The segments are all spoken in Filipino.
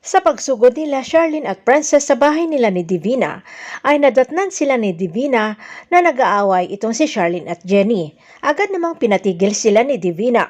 Sa pagsugod nila Charlene at Princess sa bahay nila ni Divina, ay nadatnan sila ni Divina na nag-aaway itong si Charlene at Jenny. Agad namang pinatigil sila ni Divina.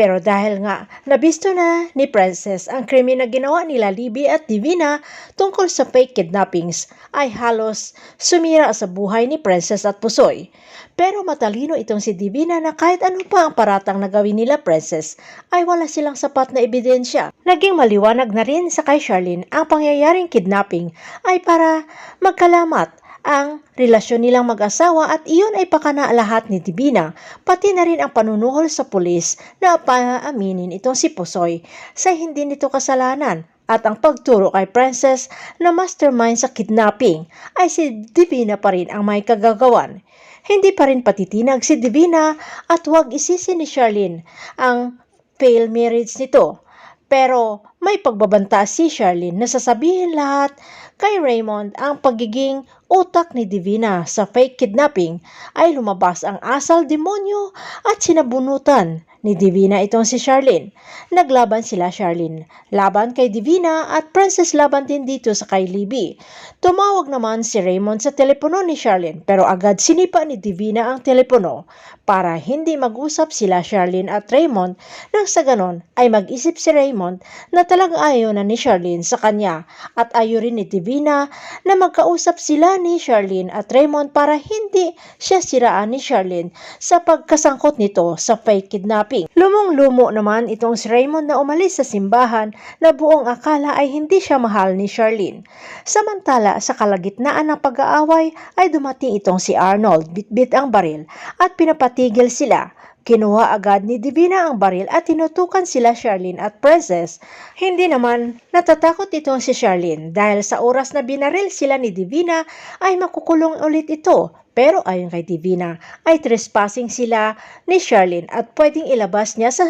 Pero dahil nga nabisto na ni Princess ang krimen na ginawa nila Libby at Divina tungkol sa fake kidnappings, ay halos sumira sa buhay ni Princess at Pusoy. Pero matalino itong si Divina na kahit ano pa ang paratang na gawin nila Princess, ay wala silang sapat na ebidensya. Naging maliwanag na rin sa kay Charlene ang pangyayaring kidnapping ay para magkalamat ang relasyon nilang mag-asawa at iyon ay pakana lahat ni Divina, pati na rin ang panunuhol sa pulis na paaminin itong si Pusoy sa hindi nito kasalanan at ang pagturo kay Princess na mastermind sa kidnapping ay si Divina pa rin ang may kagagawan. Hindi pa rin patitinag si Divina at huwag isisi ni Charlene ang fail marriage nito. Pero may pagbabanta si Charlene na sasabihin lahat kay Raymond ang pagiging utak ni Divina sa fake kidnapping ay lumabas ang asal demonyo at sinabunutan ni Divina itong si Charlene. Naglaban sila Charlene. Laban kay Divina at Princess laban din dito sa kay Libby. Tumawag naman si Raymond sa telepono ni Charlene pero agad sinipa ni Divina ang telepono para hindi mag-usap sila Charlene at Raymond nang sa ganon ay mag-isip si Raymond na talagang ayaw na ni Charlene sa kanya at ayaw rin ni Divina na magkausap sila ni Charlene at Raymond para hindi siya siraan ni Charlene sa pagkasangkot nito sa fake kidnapping. Lumong-lumo naman itong si Raymond na umalis sa simbahan na buong akala ay hindi siya mahal ni Charlene. Samantala sa kalagitnaan ng pag-aaway ay dumating itong si Arnold, bitbit ang baril at pinapatigil sila. Kinuha agad ni Divina ang baril at tinutukan sila Charlene at Princess. Hindi naman natatakot itong si Charlene dahil sa oras na binaril sila ni Divina ay makukulong ulit ito. Pero ayon kay Divina ay trespassing sila ni Charlene at pwedeng ilabas niya sa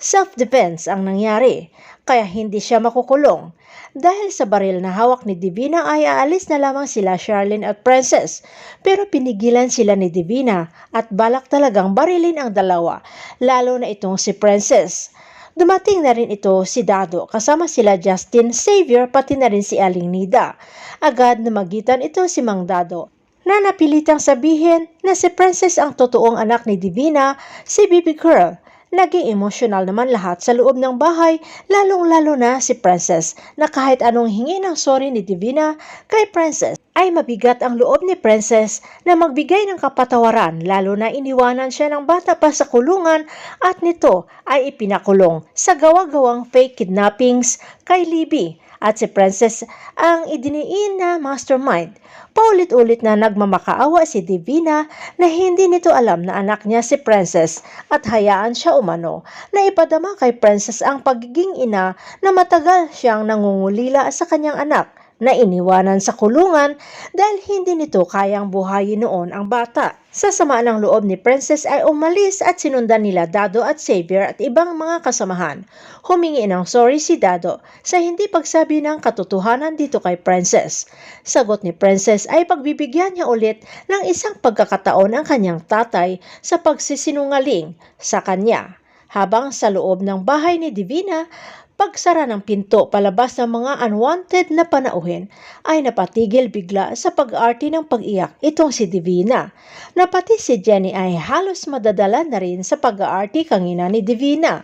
self-defense ang nangyari. Kaya hindi siya makukulong. Dahil sa baril na hawak ni Divina ay aalis na lamang sila Charlene at Princess. Pero pinigilan sila ni Divina at balak talagang barilin ang dalawa, lalo na itong si Princess. Dumating na rin ito si Dado kasama sila Justin, Xavier pati na rin si Aling Nida. Agad namagitan ito si Mang Dado na napilitang sabihin na si Princess ang totoong anak ni Divina, si Baby Girl. Naging emosyonal naman lahat sa loob ng bahay, lalong-lalo na si Princess na kahit anong hingi ng sorry ni Divina kay Princess ay mabigat ang loob ni Princess na magbigay ng kapatawaran lalo na iniwanan siya ng bata pa sa kulungan at nito ay ipinakulong sa gawa-gawang fake kidnappings kay Libby at si Princess ang idiniin na mastermind. Paulit-ulit na nagmamakaawa si Divina na hindi nito alam na anak niya si Princess at hayaan siya umano na ipadama kay Princess ang pagiging ina na matagal siyang nangungulila sa kanyang anak na iniwanan sa kulungan dahil hindi nito kayang buhayin noon ang bata. Sa sama ng loob ni Princess ay umalis at sinundan nila Dado at Xavier at ibang mga kasamahan. Humingi ng sorry si Dado sa hindi pagsabi ng katotohanan dito kay Princess. Sagot ni Princess ay pagbibigyan niya ulit ng isang pagkakataon ang kanyang tatay sa pagsisinungaling sa kanya. Habang sa loob ng bahay ni Divina, Pagsara ng pinto palabas ng mga unwanted na panauhin ay napatigil bigla sa pag-arte ng pag-iyak itong si Divina. Na pati si Jenny ay halos madadala na rin sa pag-aarte kangina ni Divina.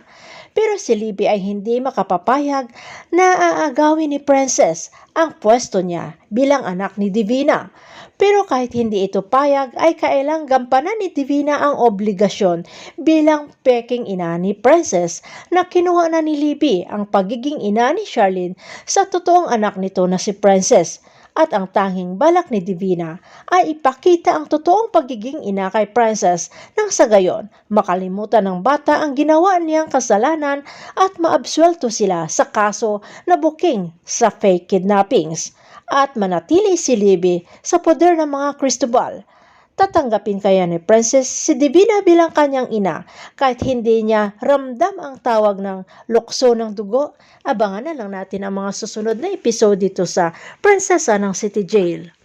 Pero si Libby ay hindi makapapayag na aagawin ni Princess ang pwesto niya bilang anak ni Divina. Pero kahit hindi ito payag ay kailang gampanan ni Divina ang obligasyon bilang peking ina ni Princess na kinuha na ni Libby ang pagiging ina ni Charlene sa totoong anak nito na si Princess. At ang tanging balak ni Divina ay ipakita ang totoong pagiging ina kay Princess nang sa gayon makalimutan ng bata ang ginawa niyang kasalanan at maabsuelto sila sa kaso na booking sa fake kidnappings at manatili si Libby sa poder ng mga Cristobal. Tatanggapin kaya ni Princess si Divina bilang kanyang ina kahit hindi niya ramdam ang tawag ng lukso ng dugo? Abangan na lang natin ang mga susunod na episode dito sa Prinsesa ng City Jail.